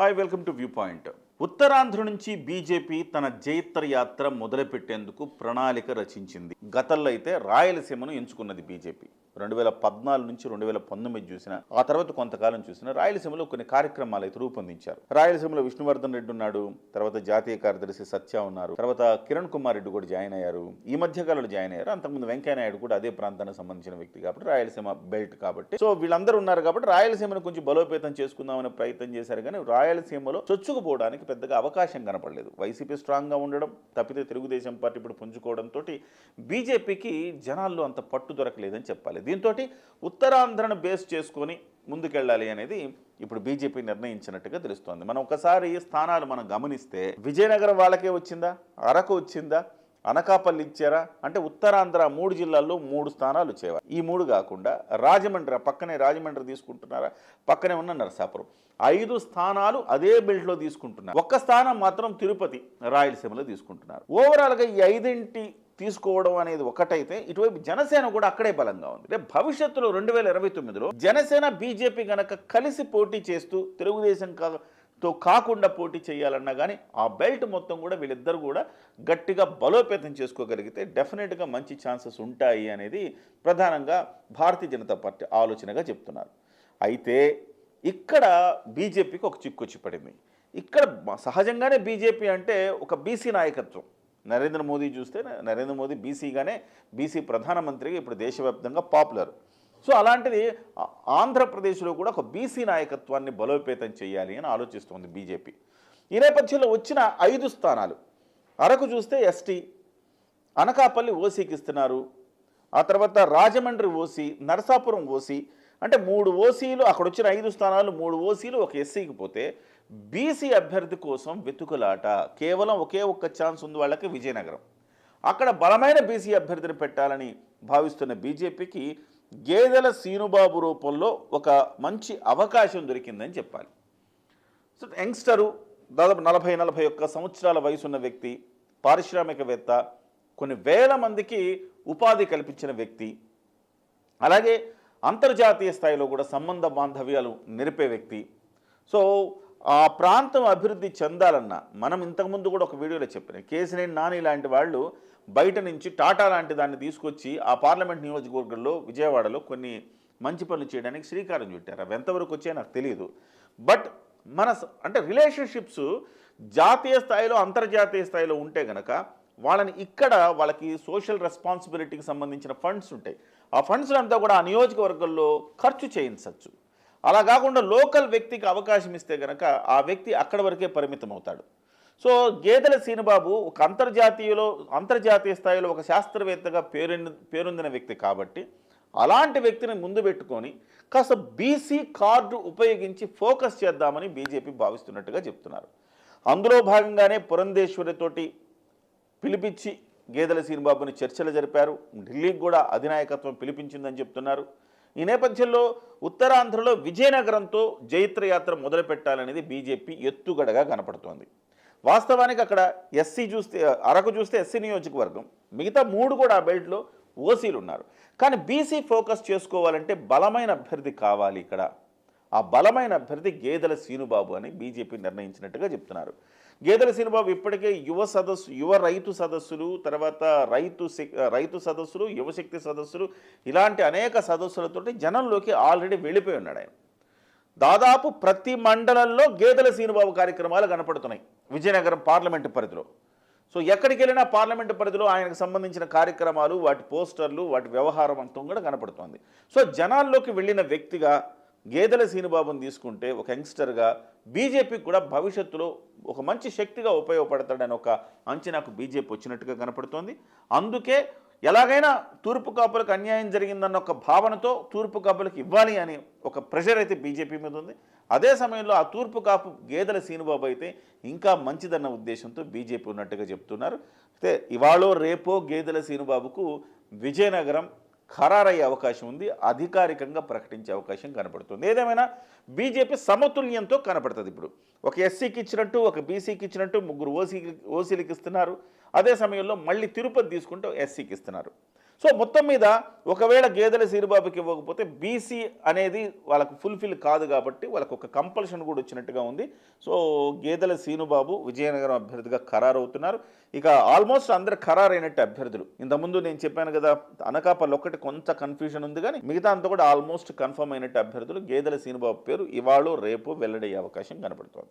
Hi, welcome to Viewpoint. Uttarandhra నుంచి BJP తన జైత్ర యాత్ర మొదలుపెట్టేందుకు ప్రణాళిక రచించింది. గతంలో అయితే రాయలసీమను ఎంచుకున్నది బీజేపీ. రెండు వేల పద్నాలుగు నుంచి రెండు వేల పంతొమ్మిది చూసిన ఆ తర్వాత కొంతకాలం చూసిన రాయలసీమలో కొన్ని కార్యక్రమాలు అయితే రూపొందించారు. రాయలసీమలో విష్ణువర్ధన్ రెడ్డి ఉన్నాడు తర్వాత జాతీయ కార్యదర్శి సత్య ఉన్నారు తర్వాత కిరణ్ కుమార్ రెడ్డి కూడా జాయిన్ అయ్యారు ఈ మధ్య కాలంలో జాయిన్ అయ్యారు అంతకుముందు వెంకయ్య నాయుడు కూడా అదే ప్రాంతానికి సంబంధించిన వ్యక్తి కాబట్టి రాయలసీమ బెల్ట్ కాబట్టి. సో వీళ్ళందరూ ఉన్నారు కాబట్టి రాయలసీమను కొంచెం బలోపేతం చేసుకుందామనే ప్రయత్నం చేశారు కానీ రాయలసీమలో చొచ్చుకుపోవడానికి పెద్దగా అవకాశం కనపడలేదు. వైసీపీ స్ట్రాంగ్గా ఉండడం తప్పితే తెలుగుదేశం పార్టీ ఇప్పుడు పుంజుకోవడంతో బీజేపీకి జనాల్లో అంత పట్టు దొరకలేదని చెప్పాలి. దీంతో ఉత్తరాంధ్రను బేస్ చేసుకొని ముందుకెళ్ళాలి అనేది ఇప్పుడు బీజేపీ నిర్ణయించినట్టుగా తెలుస్తోంది. మనం ఒకసారి స్థానాలు మనం గమనిస్తే విజయనగరం వాళ్ళకే వచ్చిందా? అరకు వచ్చిందా? అనకాపల్లి ఇచ్చారా? అంటే ఉత్తరాంధ్ర మూడు జిల్లాల్లో మూడు స్థానాలు వచ్చేవా ఈ మూడు కాకుండా రాజమండ్రి పక్కనే రాజమండ్రి తీసుకుంటున్నారా? పక్కనే ఉన్న నరసాపురం. ఐదు స్థానాలు అదే బెల్ట్లో తీసుకుంటున్నారు. ఒక్క స్థానం మాత్రం తిరుపతి రాయలసీమలో తీసుకుంటున్నారు. ఓవరాల్గా ఈ ఐదింటి తీసుకోవడం అనేది ఒకటైతే ఇటువైపు జనసేన కూడా అక్కడే బలంగా ఉంది. రేపు భవిష్యత్తులో రెండు వేల ఇరవై తొమ్మిదిలో జనసేన బీజేపీ గనక కలిసి పోటీ చేస్తూ తెలుగుదేశం కా తో కాకుండా పోటీ చేయాలన్నా కానీ ఆ బెల్ట్ మొత్తం కూడా వీళ్ళిద్దరు కూడా గట్టిగా బలోపేతం చేసుకోగలిగితే డెఫినెట్గా మంచి ఛాన్సెస్ ఉంటాయి అనేది ప్రధానంగా భారతీయ జనతా పార్టీ ఆలోచనగా చెప్తున్నారు. అయితే ఇక్కడ బీజేపీకి ఒక చిక్కొచ్చి పడింది. ఇక్కడ సహజంగానే బీజేపీ అంటే ఒక బీసీ నాయకత్వం. నరేంద్ర మోదీ చూస్తే నరేంద్ర మోదీ బీసీగానే బీసీ ప్రధానమంత్రిగా ఇప్పుడు దేశవ్యాప్తంగా పాపులర్ సో అలాంటిది ఆంధ్రప్రదేశ్లో కూడా ఒక బీసీ నాయకత్వాన్ని బలోపేతం చేయాలి అని ఆలోచిస్తోంది బీజేపీ. ఈ నేపథ్యంలో వచ్చిన ఐదు స్థానాలు. అరకు చూస్తే ఎస్టీ అనకాపల్లి ఓసీకి ఇస్తున్నారు. ఆ తర్వాత రాజమండ్రి ఓసీ నరసాపురం ఓసీ అంటే మూడు ఓసీలు అక్కడ వచ్చిన ఐదు స్థానాలు మూడు ఓసీలు ఒక ఎస్సీకి పోతే బీసీ అభ్యర్థి కోసం వెతుకులాట. కేవలం ఒకే ఒక్క ఛాన్స్ ఉంది వాళ్ళకి విజయనగరం. అక్కడ బలమైన బీసీ అభ్యర్థిని పెట్టాలని భావిస్తున్న బీజేపీకి గేదెల సీనుబాబు రూపంలో ఒక మంచి అవకాశం దొరికిందని చెప్పాలి. సో యంగ్స్టరు దాదాపు నలభై నలభై ఒక్క సంవత్సరాల వయసున్న వ్యక్తి పారిశ్రామికవేత్త కొన్ని వేల మందికి ఉపాధి కల్పించిన వ్యక్తి అలాగే అంతర్జాతీయ స్థాయిలో కూడా సంబంధ బాంధవ్యాలు నిరిపే వ్యక్తి. సో ఆ ప్రాంతం అభివృద్ధి చెందాలన్న మనం ఇంతకుముందు కూడా ఒక వీడియోలో చెప్పినాం కేసినేని నాని లాంటి వాళ్ళు బయట నుంచి టాటా లాంటి దాన్ని తీసుకొచ్చి ఆ పార్లమెంట్ నియోజకవర్గంలో విజయవాడలో కొన్ని మంచి పనులు చేయడానికి శ్రీకారం చుట్టారు. అవి ఎంతవరకు వచ్చాయో నాకు తెలియదు బట్ మన అంటే రిలేషన్షిప్స్ జాతీయ స్థాయిలో అంతర్జాతీయ స్థాయిలో ఉంటే గనక వాళ్ళని ఇక్కడ వాళ్ళకి సోషల్ రెస్పాన్సిబిలిటీకి సంబంధించిన ఫండ్స్ ఉంటాయి. ఆ ఫండ్స్ అంతా కూడా ఆ నియోజకవర్గంలో ఖర్చు చేయించవచ్చు. అలా కాకుండా లోకల్ వ్యక్తికి అవకాశం ఇస్తే గనక ఆ వ్యక్తి అక్కడి వరకే పరిమితం అవుతాడు సో గేదెల సీనుబాబు ఒక అంతర్జాతీయలో అంతర్జాతీయ స్థాయిలో ఒక శాస్త్రవేత్తగా పేరు పేరొందిన వ్యక్తి కాబట్టి అలాంటి వ్యక్తిని ముందు పెట్టుకొని కాస్త బీసీ కార్డు ఉపయోగించి ఫోకస్ చేద్దామని బీజేపీ భావిస్తున్నట్టుగా చెప్తున్నారు. అందులో భాగంగానే పురంధేశ్వరితోటి పిలిపించి గేదెల సీనిబాబుని చర్చలు జరిపారు. ఢిల్లీకి కూడా అధినాయకత్వం పిలిపించిందని చెప్తున్నారు. ఈ నేపథ్యంలో ఉత్తరాంధ్రలో విజయనగరంతో జైత్రయాత్ర మొదలుపెట్టాలనేది బీజేపీ ఎత్తుగడగా కనపడుతోంది. వాస్తవానికి అక్కడ ఎస్సీ చూస్తే అరకు చూస్తే ఎస్సీ నియోజకవర్గం. మిగతా మూడు కూడా ఆ బెల్ట్లో ఓసీలు ఉన్నారు. కానీ బీసీ ఫోకస్ చేసుకోవాలంటే బలమైన అభ్యర్థి కావాలి ఇక్కడ. ఆ బలమైన అభ్యర్థి గేదెల సీనుబాబు అని బీజేపీ నిర్ణయించినట్టుగా చెప్తున్నారు. గేదెల సీనుబాబు ఇప్పటికే యువ సదస్సు యువ రైతు సదస్సులు తర్వాత రైతు రైతు సదస్సులు యువశక్తి సదస్సులు ఇలాంటి అనేక సదస్సులతోటి జనంలోకి ఆల్రెడీ వెళ్ళిపోయి ఉన్నాడు ఆయన. దాదాపు ప్రతి మండలంలో గేదెల సీనుబాబు కార్యక్రమాలు కనపడుతున్నాయి. విజయనగరం పార్లమెంటు పరిధిలో. సో ఎక్కడికి వెళ్ళినా పార్లమెంటు పరిధిలో ఆయనకు సంబంధించిన కార్యక్రమాలు వాటి పోస్టర్లు వాటి వ్యవహారం అంతం కూడా కనపడుతోంది. సో జనాల్లోకి వెళ్ళిన వ్యక్తిగా గేదెల సీనుబాబుని తీసుకుంటే ఒక యంగ్స్టర్గా బీజేపీకి కూడా భవిష్యత్తులో ఒక మంచి శక్తిగా ఉపయోగపడతాడని ఒక అంచనాకు బీజేపీ వచ్చినట్టుగా కనపడుతోంది. అందుకే ఎలాగైనా తూర్పు కాపులకు అన్యాయం జరిగిందన్న ఒక భావనతో తూర్పు కాపులకు ఇవ్వాలి అని ఒక ప్రెషర్ అయితే బీజేపీ మీద ఉంది. అదే సమయంలో ఆ తూర్పు కాపు గేదెల సీనుబాబు అయితే ఇంకా మంచిదన్న ఉద్దేశంతో బీజేపీ ఉన్నట్టుగా చెప్తున్నారు. అయితే ఇవాళో రేపో గేదెల సీనుబాబుకు విజయనగరం ఖరారయ్యే అవకాశం ఉంది. అధికారికంగా ప్రకటించే అవకాశం కనపడుతుంది. ఏదేమైనా బీజేపీ సమతుల్యంతో కనపడుతుంది ఇప్పుడు. ఒక ఎస్సీకి ఇచ్చినట్టు ఒక బీసీకి ఇచ్చినట్టు ముగ్గురు ఓసీ ఓసీలకు ఇస్తున్నారు. అదే సమయంలో మళ్ళీ తిరుపతి తీసుకుంటూ ఎస్సీకి ఇస్తున్నారు. సో మొత్తం మీద ఒకవేళ గేదెల సీరుబాబుకి ఇవ్వకపోతే బీసీ అనేది వాళ్ళకు ఫుల్ఫిల్ కాదు కాబట్టి వాళ్ళకు ఒక కంపల్షన్ కూడా వచ్చినట్టుగా ఉంది. సో గేదెల సీనుబాబు విజయనగరం అభ్యర్థిగా ఖరారు అవుతున్నారు ఇక ఆల్మోస్ట్ అందరు ఖరారైనట్టు అభ్యర్థులు. ఇంతకుముందు నేను చెప్పాను కదా అనకాపల్లి ఒక్కటి కొంత కన్ఫ్యూజన్ ఉంది కానీ మిగతా అంతా కూడా ఆల్మోస్ట్ కన్ఫర్మ్ అయినట్టు అభ్యర్థులు గేదెల సీనుబాబు పేరు ఇవాళ రేపు వెల్లడయ్యే అవకాశం కనపడుతోంది.